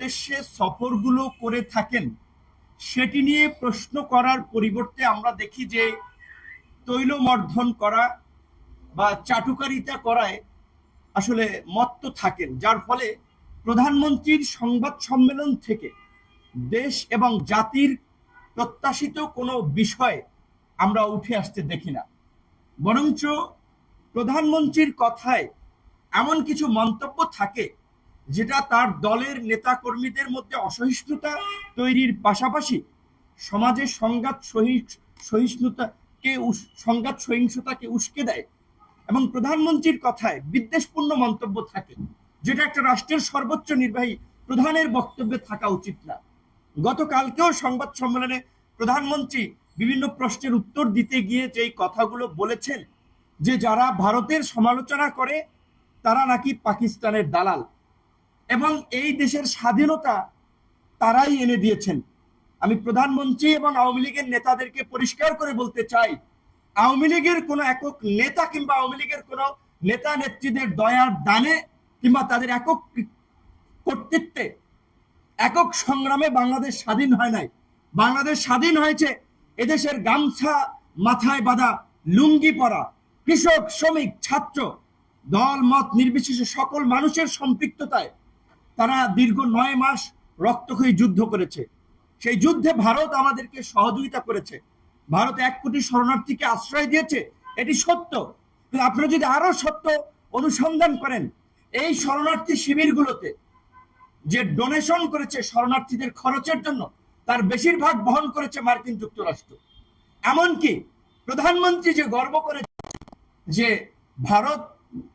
উদ্দেশ্যে সফরগুলো করে থাকেন। সেটি নিয়ে প্রশ্ন করার পরিবর্তে আমরা দেখি যে তৈলমর্ধন করা বা চাটুকারিতা করায় আসলে মত্ত থাকেন, যার ফলে প্রধানমন্ত্রীর সংবাদ সম্মেলন থেকে দেশ এবং জাতির প্রত্যাশিত কোনো বিষয় আমরা উঠে আসতে দেখি না। বরঞ্চ প্রধানমন্ত্রীর কথায় এমন কিছু মন্তব্য থাকে যেটা তার দলের নেতাকর্মীদের মধ্যে অসহিষ্ণুতা তৈরির পাশাপাশি সমাজের সংঘাত সহি- সহিষ্ণুতাকে সংঘাত সহিংসতাকে উস্কে দেয়। এবং প্রধানমন্ত্রীর কথায় বিদ্বেষপূর্ণ মন্তব্য থাকে, যেটা একটা রাষ্ট্রের সর্বোচ্চ নির্বাহী প্রধানের বক্তব্যে থাকা উচিত না। গতকালকেও সংবাদ সম্মেলনে প্রধানমন্ত্রী বিভিন্ন প্রশ্নের উত্তর দিতে গিয়ে যেই কথাগুলো বলেছেন, যে যারা ভারতের সমালোচনা করে, তারা নাকি পাকিস্তানের দালাল। এবং এই দেশের স্বাধীনতা তারাই এনে দিয়েছেন। আমি প্রধানমন্ত্রী এবং আওয়ামী লীগের নেতাদেরকে পরিষ্কার করে বলতে চাই, আওয়ামী লীগের কোনো একক নেতা কিংবা আওয়ামী লীগের কোনো নেতা নেত্রীদের দয়ার দানে কিংবা তাদের একক কর্তৃত্বে একক সংগ্রামে বাংলাদেশ স্বাধীন হয় নাই। বাংলাদেশ স্বাধীন হয়েছে এদেশের গামছা মাথায় বাঁধা লুঙ্গি পরা কৃষক, শ্রমিক, ছাত্র, দল, মত নির্বিশেষে সকল মানুষের সম্পৃক্ততায়। তারা দীর্ঘ নয় মাস রক্তক্ষয়ী যুদ্ধ করেছে। সেই যুদ্ধে ভারত আমাদেরকে সহযোগিতা করেছে। ভারত এক কোটি শরণার্থীকে আশ্রয় দিয়েছে, এটি সত্য। কিন্তু আপনারা যদি আরও সত্য অনুসন্ধান করেন, এই শরণার্থী শিবিরগুলোতে যে ডোনেশন করেছে শরণার্থীদের খরচের জন্য, তার বেশিরভাগ বহন করেছে মার্কিন যুক্তরাষ্ট্র। এমনকি প্রধানমন্ত্রী যে গর্ব করেছে যে ভারত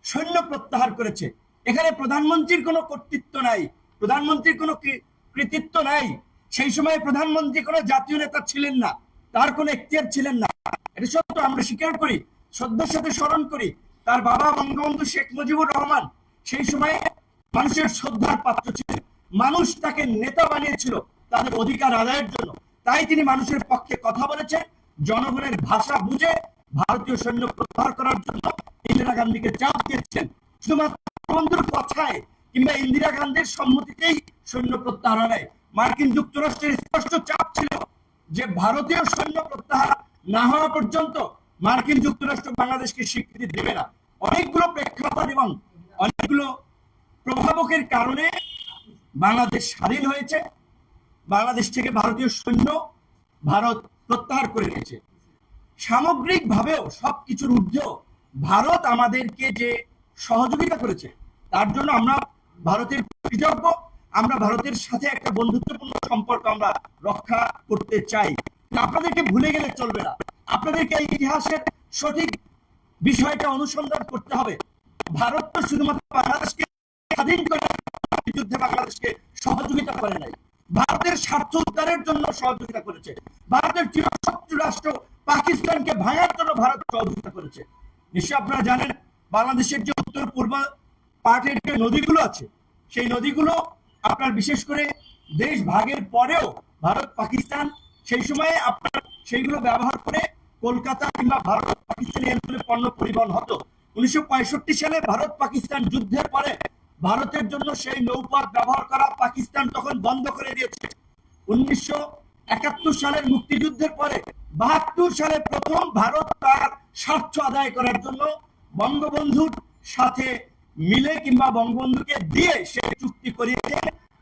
সৈন্য প্রত্যাহার করেছে এখানে প্রধানমন্ত্রীর কোনো কর্তৃত্ব নাই, প্রধানমন্ত্রীর কোনো কৃতিত্ব নাই। সেই সময় প্রধানমন্ত্রী কোনো জাতীয় নেতা ছিলেন না, তার কোনো এখতিয়ার ছিলেন না। এটা সত্য, আমরা স্বীকার করি, শ্রদ্ধার সাথে স্মরণ করি। তার বাবা বঙ্গবন্ধু শেখ মুজিবুর রহমান সেই সময়ে মানুষের শ্রদ্ধার পাত্র ছিলেন। মানুষ তাকে নেতা বানিয়েছিল তাদের অধিকার আদায়ের জন্য। তাই তিনি মানুষের পক্ষে কথা বলেছেন, জনগণের ভাষা বুঝে ভারতীয় সৈন্য প্রত্যাহার করার জন্য ইন্দিরা গান্ধীকে চাপ দিয়েছেন। শুধুমাত্র বন্ধুর কথায় কিংবা ইন্দিরা গান্ধীর সম্মতিতেই সৈন্য প্রত্যাহার। হয় মার্কিন যুক্তরাষ্ট্রের স্পষ্ট চাপ ছিল যে ভারতীয় সৈন্য প্রত্যাহার না হওয়া পর্যন্ত মার্কিন যুক্তরাষ্ট্র বাংলাদেশকে স্বীকৃতি দেবে না। অনেকগুলো প্রেক্ষাপট এবং অনেকগুলো প্রভাবকের কারণে বাংলাদেশ স্বাধীন হয়েছে। বাংলাদেশ থেকে ভারতীয় সৈন্য ভারত প্রত্যাহার করে নিয়েছে। সামগ্রিকভাবেও সবকিছুর ঊর্ধ্বেও ভারত আমাদেরকে যে সহযোগিতা করেছে। তার জন্য আমরা ভারতের কৃতজ্ঞ। আমরা ভারতের সাথে একটা বন্ধুত্বপূর্ণ সম্পর্ক আমরা রক্ষা করতে চাই। আপনাদেরকে ভুলে গেলে চলবে না। আপনাদেরকে এই ইতিহাসের সঠিক বিষয়টা অনুসন্ধান করতে হবে। ভারত তো শুধুমাত্র বাংলাদেশকে স্বাধীন করে যুদ্ধে বাংলাদেশকে সহযোগিতা করে নাই। ভারতের স্বার্থ উদ্ধারের জন্য সহযোগিতা করেছে। ভারতের চিরশত্রু রাষ্ট্র পাকিস্তানকে ভাঙার জন্য ভারত সহযোগিতা করেছে। নিশ্চয় আপনারা জানেন বাংলাদেশের যে উত্তর পূর্ব পার্টের যে নদীগুলো আছে, সেই নদীগুলো আপনার বিশেষ করে দেশ ভাগের পরেও ভারত, পাকিস্তান, সেই সময়ে আপনার সেইগুলো ব্যবহার করে কলকাতা কিংবা ভারত, পাকিস্তানি অঞ্চলে পণ্য পরিবহন হতো। উনিশশো সালে ভারত, পাকিস্তান যুদ্ধের পরে ভারতের জন্য সেই নৌপথ ব্যবহার করা পাকিস্তান তখন বন্ধ করে দিয়েছে। উনিশশো একাত্তর সালের মুক্তিযুদ্ধের পরে বাহাত্তর সালে প্রথম ভারত তার স্বার্থ আদায় করার জন্য বঙ্গবন্ধুর সাথে মিলে কিংবা বঙ্গবন্ধুকে দিয়ে সে চুক্তি করিয়েছে,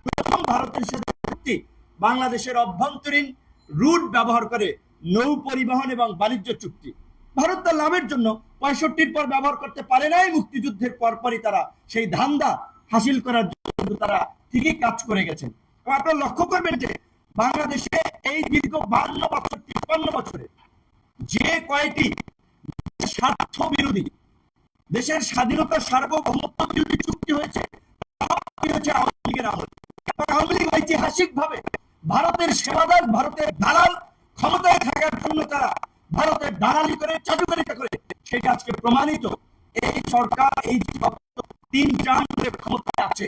প্রথম ভারতের সাথে চুক্তি বাংলাদেশের অভ্যন্তরীণ রুট ব্যবহার করে নৌ পরিবহন এবং বাণিজ্য চুক্তি। ভারত তার লাভের জন্য পঁয়ষট্টির পর ব্যবহার করতে পারে নাই, মুক্তিযুদ্ধের পরপরই তারা সেই ধান্দা হাসিল করার জন্য তারা ঠিকই কাজ করে গেছেন আপনারা লক্ষ্য করবেন যে বাংলাদেশে এই দীর্ঘ বান্ন বছর, তিপ্পান্ন বছরে যে কয়টি স্বার্থ বিরোধী দেশের স্বাধীনতা সার্বভৌমত্ব বিরোধী চুক্তি হয়েছে। ঐতিহাসিক ভাবে ভারতের সেবাদার, ভারতের দালাল ক্ষমতায় থাকার জন্য তারা ভারতের দালালি করে, চাটুকারিতা করে, সেটা আজকে প্রমাণিত। এই সরকার, এই তিন টার্ম ক্ষমতায় আছে।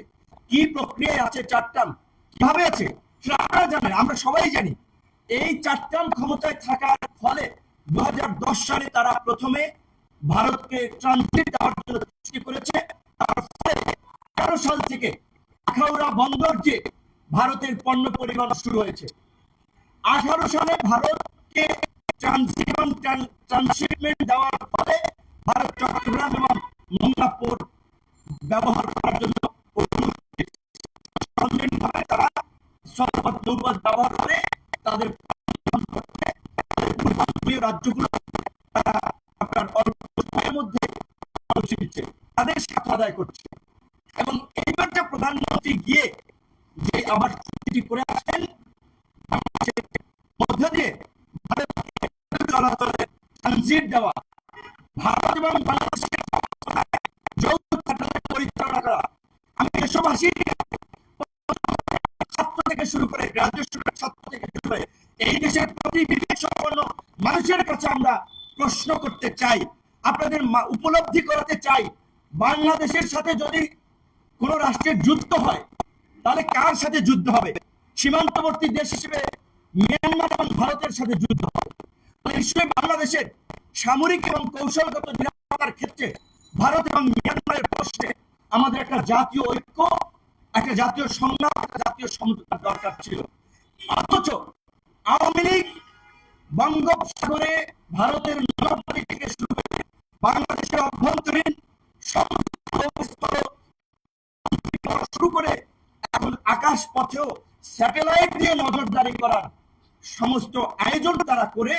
কি প্রক্রিয়ায় আছে চার টার্ম কীভাবে আছে? আপনারা জানেন, আমরা সবাই জানি। এই চার টার্ম ক্ষমতায় থাকার ফলে দু হাজার দশ সালে তারা প্রথমে ভারতকে ট্রানজিট দেওয়ার জন্য সৃষ্টি করেছে। তার ফলে তেরো সাল থেকে আখাউড়া বন্দর যে ভারতের পণ্য পরিবহন শুরু হয়েছে, আঠারো সালে ভারতকে ট্রান্সশিপমেন্ট দেওয়ার ফলে ভারত চট্টগ্রাম এবং পোর্ট ব্যবহার করার জন্য তারা স্থলপথ নৌপথ ব্যবহার করে তাদের রাজ্যগুলো, তারা আপনার অল্প সময়ের মধ্যে পৌঁছে দিচ্ছে তাদের স্বার্থ আদায় করছে। এবং এইবার যে প্রধানমন্ত্রী গিয়ে যে আবার চুক্তি করে আসেন মধ্য দিয়ে চলাচলে ট্রানজিট দেওয়া, ভারত এবং বাংলাদেশের যৌথ পরিচালনা করা। আমি ছাত্র থেকে শুরু করে ছাত্র থেকে শুরু করে এই দেশের প্রতি বিবেক সম্পন্ন মানুষের কাছে আমরা প্রশ্ন করতে চাই। আপনাদের উপলব্ধি করাতে চাই, বাংলাদেশের সাথে যদি কোন রাষ্ট্রের যুদ্ধ হয়, তাহলে কার সাথে যুদ্ধ হবে? সীমান্তবর্তী দেশ হিসেবে মিয়ানমার এবং ভারতের সাথে যুদ্ধ হবে। নিশ্চয়ই বাংলাদেশের সামরিক এবং কৌশলগত নিরাপত্তার ক্ষেত্রে ভারত এবং মিয়ানমারের প্রশ্নে আমাদের একটা জাতীয় ঐক্য, একটা জাতীয় সংগ্রাম, একটা জাতীয় সমঝোতার দরকার ছিল। অথচ আওয়ামী লীগ বঙ্গোপসাগরে ভারতের নৌবাহিনী থেকে শুরু করে বাংলাদেশের অভ্যন্তরীণ শুরু করে এখন আকাশ পথেও স্যাটেলাইট দিয়ে নজরদারি করার সমস্ত আয়োজন তারা করে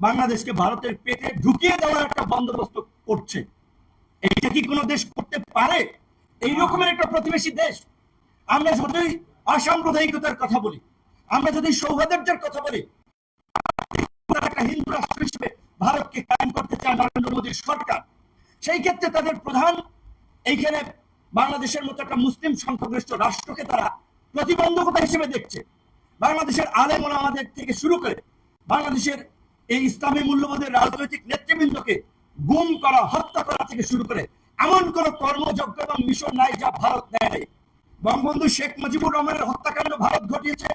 বাংলাদেশকে ভারতের পেটে ঢুকিয়ে দেওয়ার একটা বন্দোবস্ত করছে। এটা কি কোনো দেশ করতে পারে? এই রকমের একটা প্রতিবেশী দেশ। আমরা যদি অসাম্প্রদায়িকতার কথা বলি, আমরা যদি সৌহার্দ্যের কথা বলি একটা হিন্দু রাষ্ট্র হিসেবে ভারতকে কায়েম করতে চায় নরেন্দ্র মোদীর সরকার সেই ক্ষেত্রে তাদের প্রধান এইখানে বাংলাদেশের মতো একটা মুসলিম সংখ্যাগরিষ্ঠ রাষ্ট্রকে তারা প্রতিবন্ধকতা হিসেবে দেখছে বাংলাদেশের আলেম আমাদের থেকে শুরু করে বাংলাদেশের এই ইসলামী মূল্যবোধের রাজনৈতিক নেতৃবৃন্দকে গুম করা, হত্যা করা থেকে শুরু করে এমন কোন কর্মযজ্ঞ এবং মিশন নাই যা ভারত নেয়। বঙ্গবন্ধু শেখ মুজিবুর রহমানের হত্যাকাণ্ড ভারত ঘটিয়েছে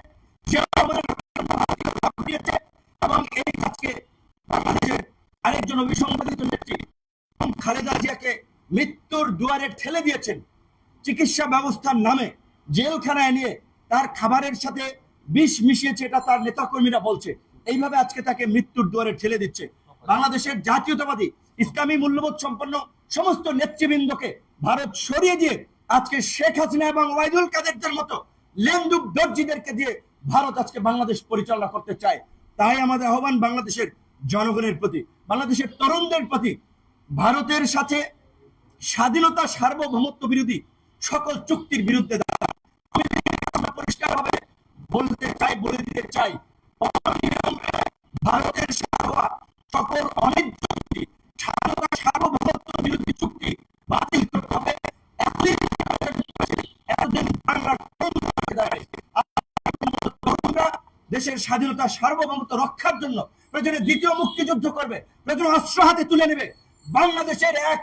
জিয়া রহমানের হত্যাকাণ্ড ভারতীয় ঘটিয়েছে এবং এই কাজকে বাংলাদেশের আরেকজন অভিসংবাদিত নেত্রী এবং খালেদা জিয়াকে মৃত্যুর দুয়ারে ঠেলে দিয়েছেন চিকিৎসা ব্যবস্থার নামে জেলখানায় নিয়ে তার খাবারের সাথে বিষ মিশিয়েছে, এটা তার নেতাকর্মীরা বলছে। এইভাবে আজকে তাকে মৃত্যুর দুয়ারে ঠেলে দিচ্ছে। বাংলাদেশের জাতীয়তাবাদী, ইসলামী মূল্যবোধ সম্পন্ন সমস্ত নেতৃবৃন্দকে ভারত সরিয়ে দিয়ে আজকে শেখ হাসিনা এবং ওয়াইদুল কাদেরদের মতো লেন্দুক দর্জিদেরকে দিয়ে ভারত আজকে বাংলাদেশ পরিচালনা করতে চায়। তাই আমাদের আহ্বান বাংলাদেশের জনগণের প্রতি, বাংলাদেশের তরুণদের প্রতি, ভারতের সাথে স্বাধীনতা সার্বভৌমত্ব বিরোধী সকল চুক্তির বিরুদ্ধে পরিষ্কারভাবে বলতে চাই, বলে দিতে চাই ভারতের সকল অনেক চুক্তি, স্বাধীনতা সার্বভৌমত্ব বিরোধী চুক্তি বাতিল করতে দেশের স্বাধীনতা সার্বভৌমত্ব রক্ষার জন্য প্রয়োজনে দ্বিতীয় মুক্তিযুদ্ধ করবে প্রয়োজনে অস্ত্র হাতে তুলে নেবে। বাংলাদেশের এক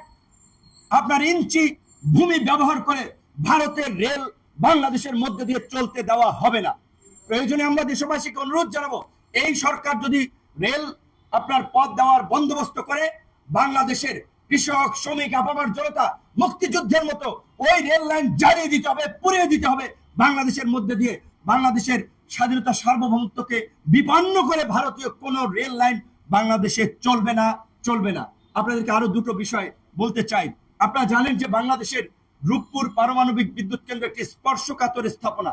আপনার ইঞ্চি ভূমি ব্যবহার করে ভারতের রেল বাংলাদেশের মধ্যে দিয়ে চলতে দেওয়া হবে না। প্রয়োজনে আমরা দেশবাসীকে অনুরোধ জানাব, এই সরকার যদি রেল আপনার পথ দেওয়ার বন্দোবস্ত করে, বাংলাদেশের কৃষক, শ্রমিক, আপামার জনতা মুক্তিযুদ্ধের মতো ওই রেল লাইন জ্বালিয়ে দিতে হবে, পুড়িয়ে দিতে হবে, বাংলাদেশের মধ্যে দিয়ে, বাংলাদেশের স্বাধীনতা সার্বভৌমত্বকে বিপন্ন করে ভারতীয় কোন রেল লাইন বাংলাদেশে চলবে না চলবে না। আপনাদেরকে আরও দুটো বিষয় বলতে চাই। আপনারা জানেন যে বাংলাদেশের রূপপুর পারমাণবিক বিদ্যুৎ কেন্দ্র একটি স্পর্শকাতর স্থাপনা।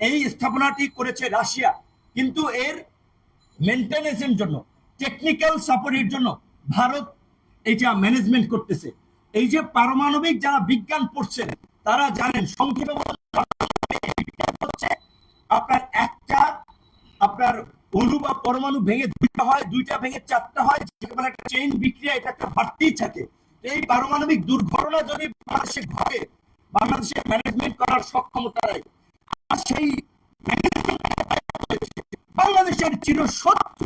এই স্থাপনাটি করেছে রাশিয়া। কিন্তু এর মেনটেনেন্সের জন্য, টেকনিক্যাল সাপোর্টের জন্য ভারত এইটা ম্যানেজমেন্ট করতেছে। এই যে পারমাণবিক যারা বিজ্ঞান পড়ছেন, তারা জানেন সংক্ষেপে আপনার বা পরমাণু ভেঙে দুইটা হয়, দুইটা ভেঙে চারটা হয় একটা চেইন বিক্রিয়া এটা একটা বাড়তেই থাকে এই পারমাণবিক দুর্ঘটনা যদি বাংলাদেশে ঘটে ম্যানেজমেন্ট করার সক্ষমতা নাই, আর সেই বাংলাদেশের চির হাতে।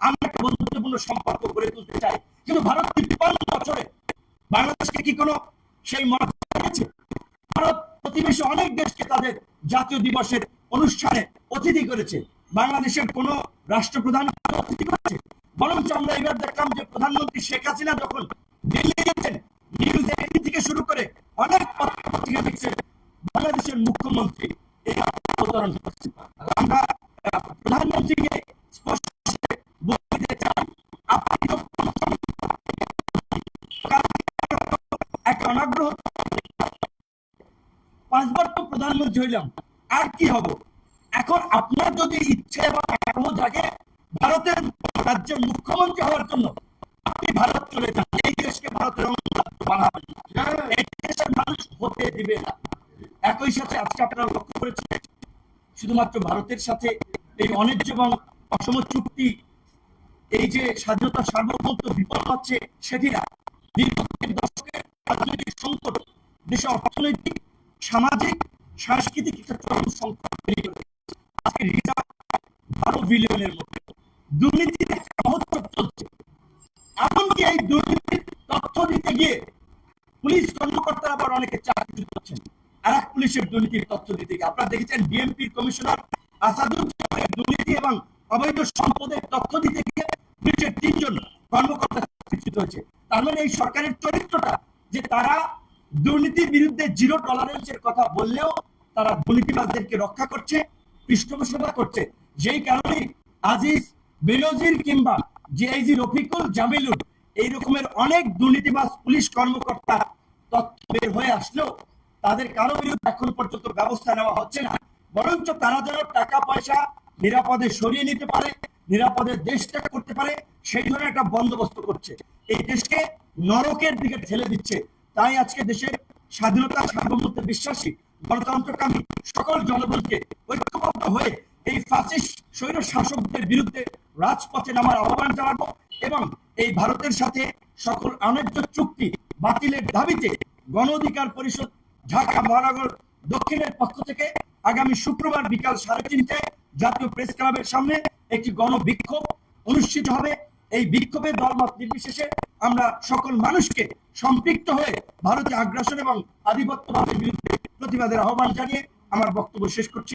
আমরা একটা বন্ধুত্বপূর্ণ সম্পর্ক গড়ে তুলতে চাই কিন্তু ভারত বছরে বাংলাদেশকে কি কোনো সেই ভারত প্রতিবেশী অনেক দেশকে তাদের জাতীয় দিবসের অনুষ্ঠানে অতিথি করেছে। বাংলাদেশের কোন রাষ্ট্রপ্রধান অতিথি করেছে। বরঞ্চ আমরা এবার দেখলাম যে প্রধানমন্ত্রী শেখ হাসিনা যখন দিল্লি গেছেন নিউজ থেকে শুরু করে অনেক পত্রিকা দেখছেন বাংলাদেশের মুখ্যমন্ত্রী। এই অবতরণ করছেন। আমরা প্রধানমন্ত্রীকে স্পষ্ট বলে দিতে চাই আপনি যখন একটা অনাগ্রহ পাঁচবার তো প্রধানমন্ত্রী হইলাম আর কি হব এখন আপনার যদি ইচ্ছে এবং আগ্রহ জাগে ভারতের রাজ্যের মুখ্যমন্ত্রী হওয়ার জন্য আপনি ভারত চলে যান এই দেশকে ভারতের বানাবেন। এই দেশের মানুষ হতে দিবে না। একই সাথে আজকে আপনারা লক্ষ্য করেছেন শুধুমাত্র ভারতের সাথে এই অন্যায্য এবং অসম চুক্তি এই যে স্বাধীনতা সার্বভৌমত্ব বিপদ হচ্ছে সেটি না। দশকের রাজনৈতিক সংকট দেশে অর্থনৈতিক সামাজিক সাংস্কৃতিক একটা চরম সংকট আজকে রিজার্ভ বারো বিলিয়নের মধ্যে। দুর্নীতির চলছে। এমনকি এই দুর্নীতির তথ্য দিতে গিয়ে পুলিশ কর্মকর্তারা আবার অনেকে চাকরি করছেন আর এক পুলিশের দুর্নীতির তথ্য দিতে গিয়ে আপনারা দেখেছেন বিএনপির কমিশনার আসাদুজ্জামানের দুর্নীতি এবং অবৈধ সম্পদের তথ্য দিতে গিয়ে পুলিশের তিনজন কর্মকর্তা চাকরিচ্যুত হয়েছে। তার মানে এই সরকারের চরিত্রটা যে তারা দুর্নীতির বিরুদ্ধে জিরো টলারেন্সের কথা বললেও তারা দুর্নীতিবাজদেরকে রক্ষা করছে, পৃষ্ঠপোষকতা করছে। যেই কারণে আজিজ বেনজির কিংবা জিআইজি রফিকুল জামিলুর এই রকমের অনেক দুর্নীতিবাজ পুলিশ কর্মকর্তা তথ্য বের হয়ে আসলেও তাদের কারও বিরুদ্ধে এখন পর্যন্ত ব্যবস্থা নেওয়া হচ্ছে না। বরঞ্চ তারা যেন টাকা পয়সা নিরাপদে সরিয়ে নিতে পারে, নিরাপদে দেশটা করতে পারে, সেই ধরনের একটা বন্দোবস্ত করছে। এই দেশকে নরকের দিকে ঠেলে দিচ্ছে। তাই আজকে দেশের স্বাধীনতা সার্বভৌমত্বে বিশ্বাসী, গণতন্ত্রকামী সকল জনগণকে ঐক্যবদ্ধ হয়ে এই ফাসিস্ট স্বৈর শাসকদের বিরুদ্ধে রাজপথে নামার আহ্বান জানাব এবং এই ভারতের সাথে সকল অন্যায্য চুক্তি বাতিলের দাবিতে গণ অধিকার পরিষদ ঢাকা মহানগর দক্ষিণের পক্ষ থেকে আগামী শুক্রবার বিকাল সাড়ে তিনটায় জাতীয় প্রেস ক্লাবের সামনে একটি গণ বিক্ষোভ অনুষ্ঠিত হবে। এই বিক্ষোভের দলমত নির্বিশেষে আমরা সকল মানুষকে সম্পৃক্ত হয়ে ভারতীয় আগ্রাসন এবং আধিপত্যবাদের বিরুদ্ধে প্রতিবাদের আহ্বান জানিয়ে আমার বক্তব্য শেষ করছি।